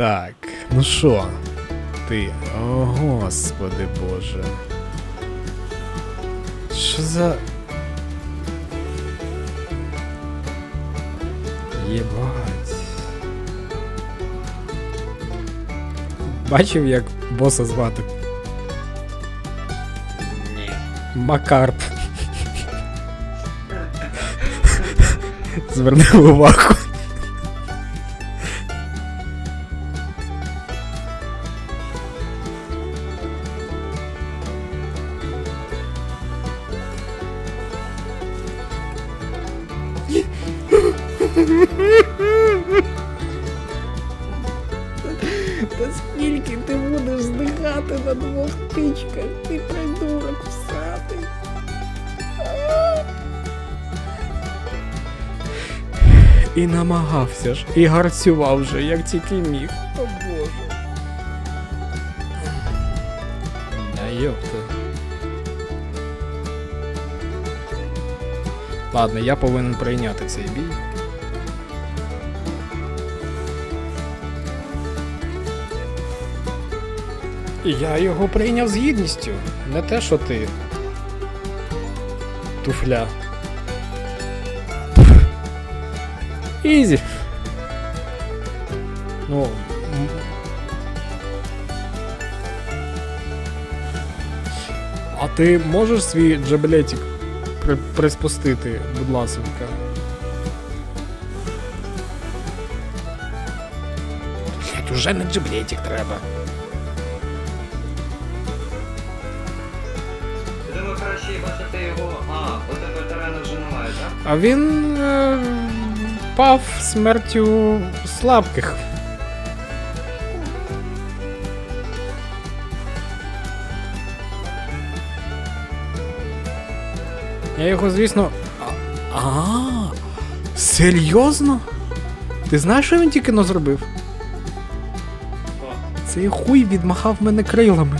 Так, ну що? Ти. О, господи боже. Що за. Єбать. Бачив, як боса звати? Ні. Макарп. Зверни увагу. І намагався ж, і гарцював вже, як тільки міг. О боже. Да йопта. Ладно, я повинен прийняти цей бій. Я його прийняв з гідністю. Не те, що ти. Туфля. Ізі. Ну. А ти можеш свій джаблетик при, приспустити, будь ласка. Блять, уже не джаблетик треба. Я думаю, краще бачити його. А, у тебе терена вже немає, так? А він е, пав смертю слабких. Я його, звісно. А, а серйозно? Ти знаєш, що він тільки но зробив? Цей хуй відмахав мене крилами.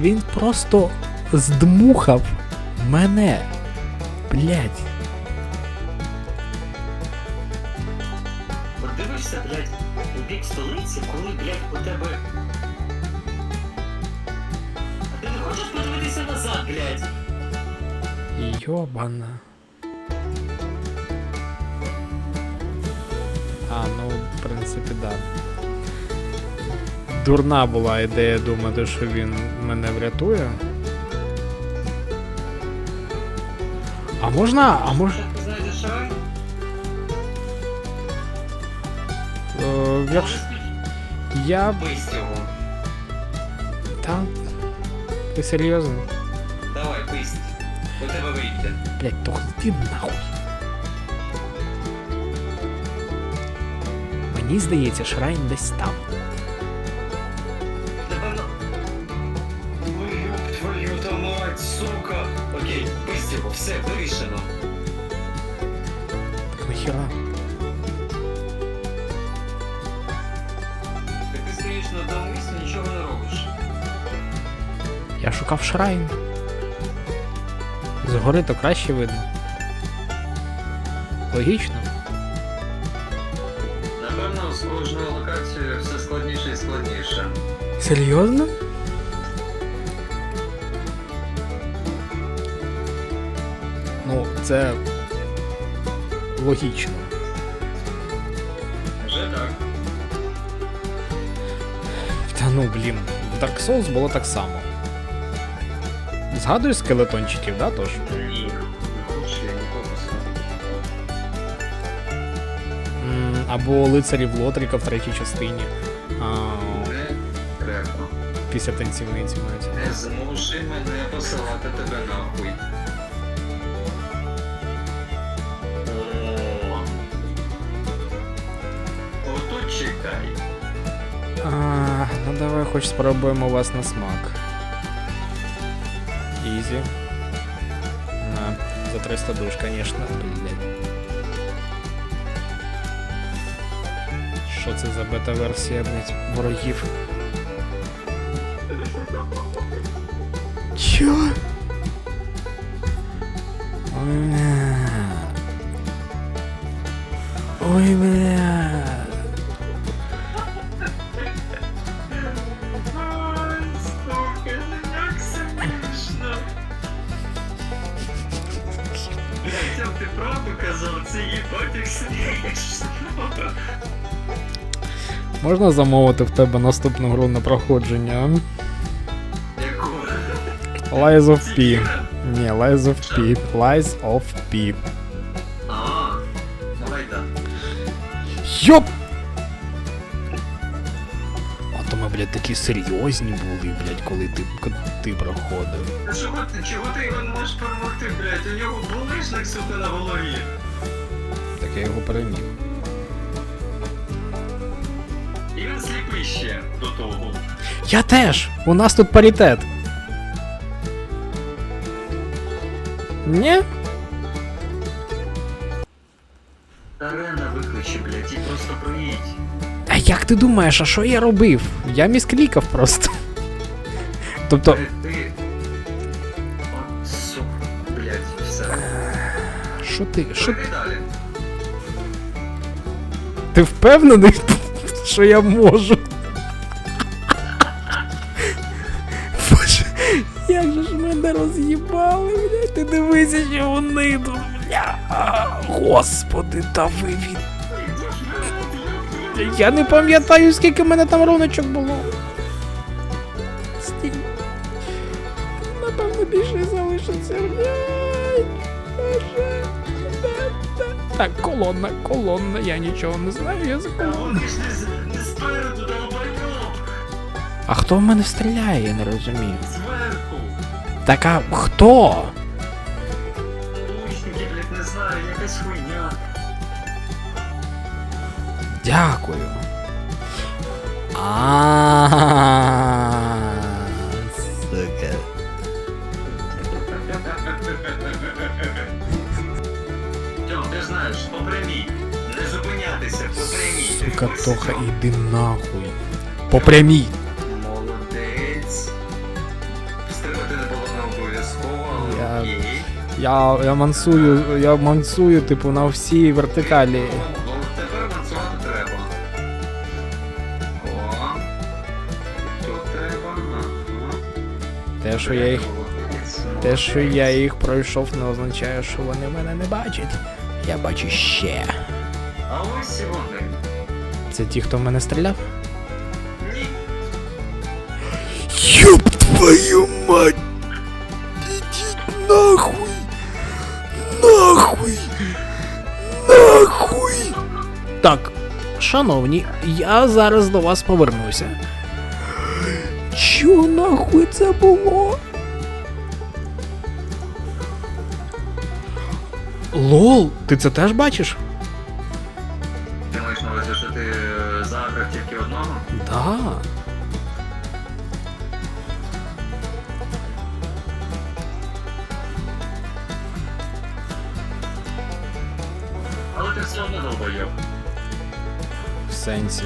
Він просто здмухав мене. Блять. подивишся, блядь, у бік столиці, коли, блядь, у тебе. А ти не хочеш подивитися назад, блядь? Йобана. А, ну, в принципі, да. Дурна була ідея думати, що він мене врятує. А можна. А мож... Е, якщо я. Писть його. Та. Ти серйозно? Давай, писть. У тебе вийде. Блять, то ти нахуй. Мені здається, Шрайн десь там. Писть все, вирішено. Нахіра. Так ти стоїш на одному місці, нічого не робиш. Я шукав Шрайн. Згори то краще видно. Логічно. Напевно, з кожною локацією все складніше і складніше. Серйозно? Це логічно. Вже так. Та ну блін, в Dark Souls було так само. Згадуєш скелетончиків, да, тож? Ні, Або лицарів Лотріка в третій частині. Після танцівниці мають. Не змушуй мене посилати тебе нахуй. А, ну давай хоч спробуємо вас на смак. Ізі. На, за 300 душ, конечно, блядь. Що це за бета-версія, блядь, ворогів? Чо? Ой, Ой, бля. Можна замовити в тебе наступну гру на проходження? Яку? Lies of P. Ні, Lies of P. Lies of P. А, давай так. Йоп! А то ми, блядь, такі серйозні були, блядь, коли ти, ти проходив. Чого ти, чого ти його не можеш перемогти, блядь? У нього булишник сука на голові. Так я його переміг. І він сліпий ще до того. Я теж! У нас тут паритет. Ні? Арена викличе, блядь, і просто проїдь. А як ти думаєш, а що я робив? Я місклікав просто. Тобто, Ти... ти... От, сука, блядь, все. що ти? Що Пройди далі. Ти впевнений, що я можу? Боже, як же ж мене роз'їбали, блядь, ти дивися, що вони тут, бля. Господи, та ви від... Я не пам'ятаю, скільки в мене там роночок було. Стій. Напевно, більше залишиться. Блядь. Так, колонна, колонна, я нічого не знаю, я за долбайоб! А хто в мене стріляє, я не розумію. Зверху! Так а хто? Лучники, блядь, не знаю, якась хуйня. Дякую. А. попрямій. Сука, Ось Тоха, іди нахуй. По прямій. Молодець. Стрибати не було не обов'язково, але Я-. Я, я мансую, я мансую, типу, на всі вертикалі. Ну, тепер танцювати треба. О. Тут треба. Те, що я їх. Те, що я їх пройшов, не означає, що вони мене не бачать. Я бачу ще. А ось і вони. Це ті, хто в мене стріляв? Ёб твою мать! Идите нахуй! Нахуй! Нахуй! Так, шановні, я зараз до вас повернуся. Що нахуй це було? Лол, ти це теж бачиш? Увазі, що ти заграв тільки одного? Да. Але ти все одно долбойоб. В сенсі.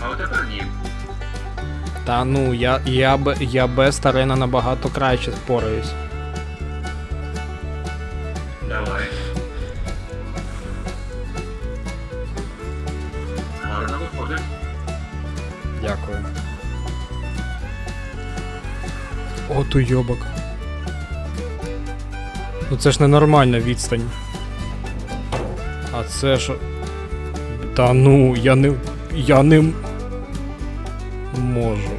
А от тепер ні. Та ну, я, я, б- я без Тарена набагато краще впораюсь. Давай. От. Ну це ж ненормальна відстань. А це що. Та ну, я не. Я не. Можу.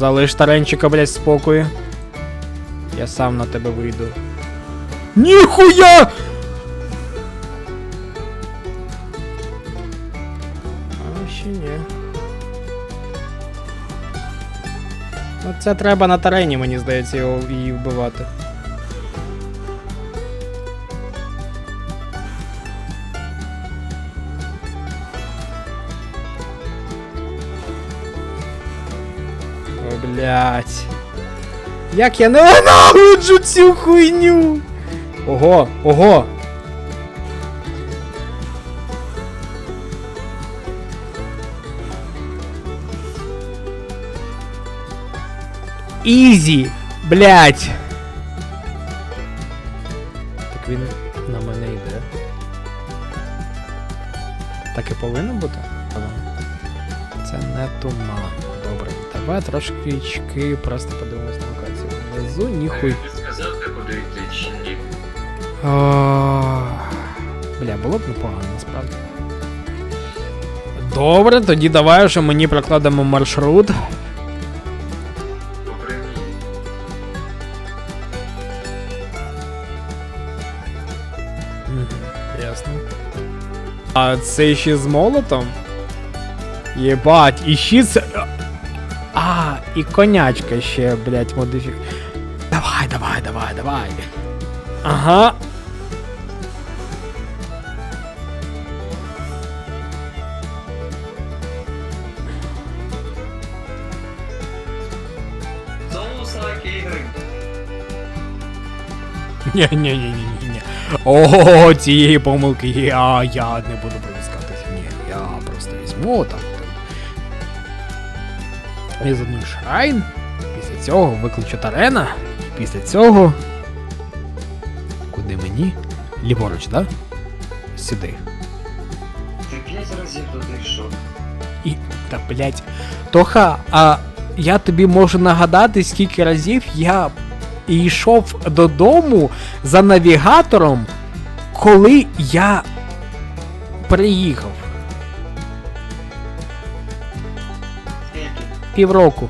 Залиш таренчика, блядь, в спокою. Я сам на тебе вийду. Ніхуя! А ще ні. Ну це треба на тарені, мені здається, його її вбивати. Блядь. Як я ненавиджу цю хуйню! Ого, ого! Ізі! Блять! Так він на мене йде. Так і повинно бути? Це не туман. Добре. Давай трошки просто подивимось на локацію. Внизу ніхуй. Сказати, куди йти чи ні? Бля, було б непогано, насправді. Добре, тоді давай вже мені прокладемо маршрут. Ясно. А це ще з молотом? Єбать, і ще це. А, і конячка ще, блять, модифік. Давай, давай, давай, давай. Ага. Ні, ні, ні, ні, ні, ні. О, цієї помилки я, я не буду припускатися. Ні, я просто візьму там. І з одну шрайн. Після цього викличу Тарена. І після цього. Куди мені? Ліворуч, да? Сюди. Ти п'ять разів туди йшов. І. Та блять. Тоха, а я тобі можу нагадати, скільки разів я йшов додому за навігатором, коли я приїхав. Півроку.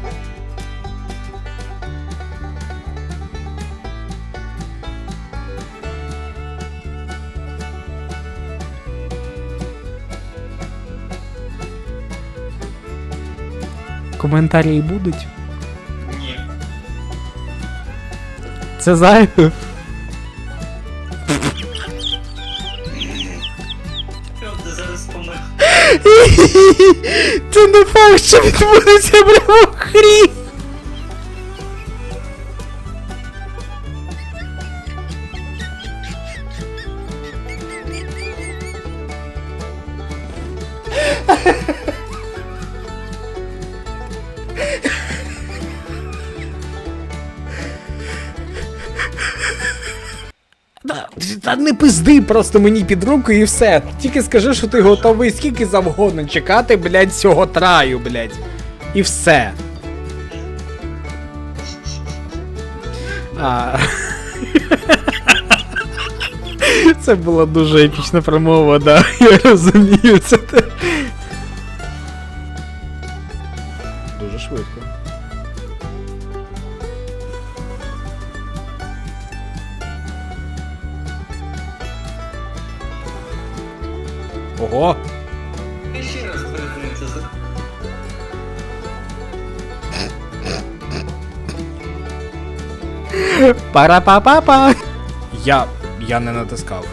Коментарі будуть. Ні. Це зайве. Це не факт, що відбудеться прямо Та, не пизди просто мені під руку і все. Тільки скажи, що ти готовий скільки завгодно чекати, блядь, цього траю, блядь. І все. А. Це була дуже епічна промова, да. Я розумію це. Дуже швидко. Ого! І ще раз за. Пара-па-па-па! Я. я не натискав.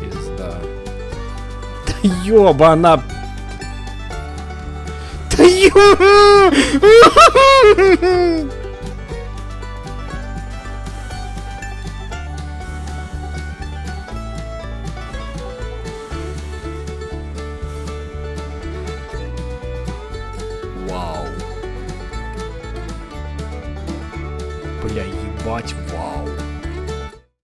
Пізда. Та йобана. Та йо.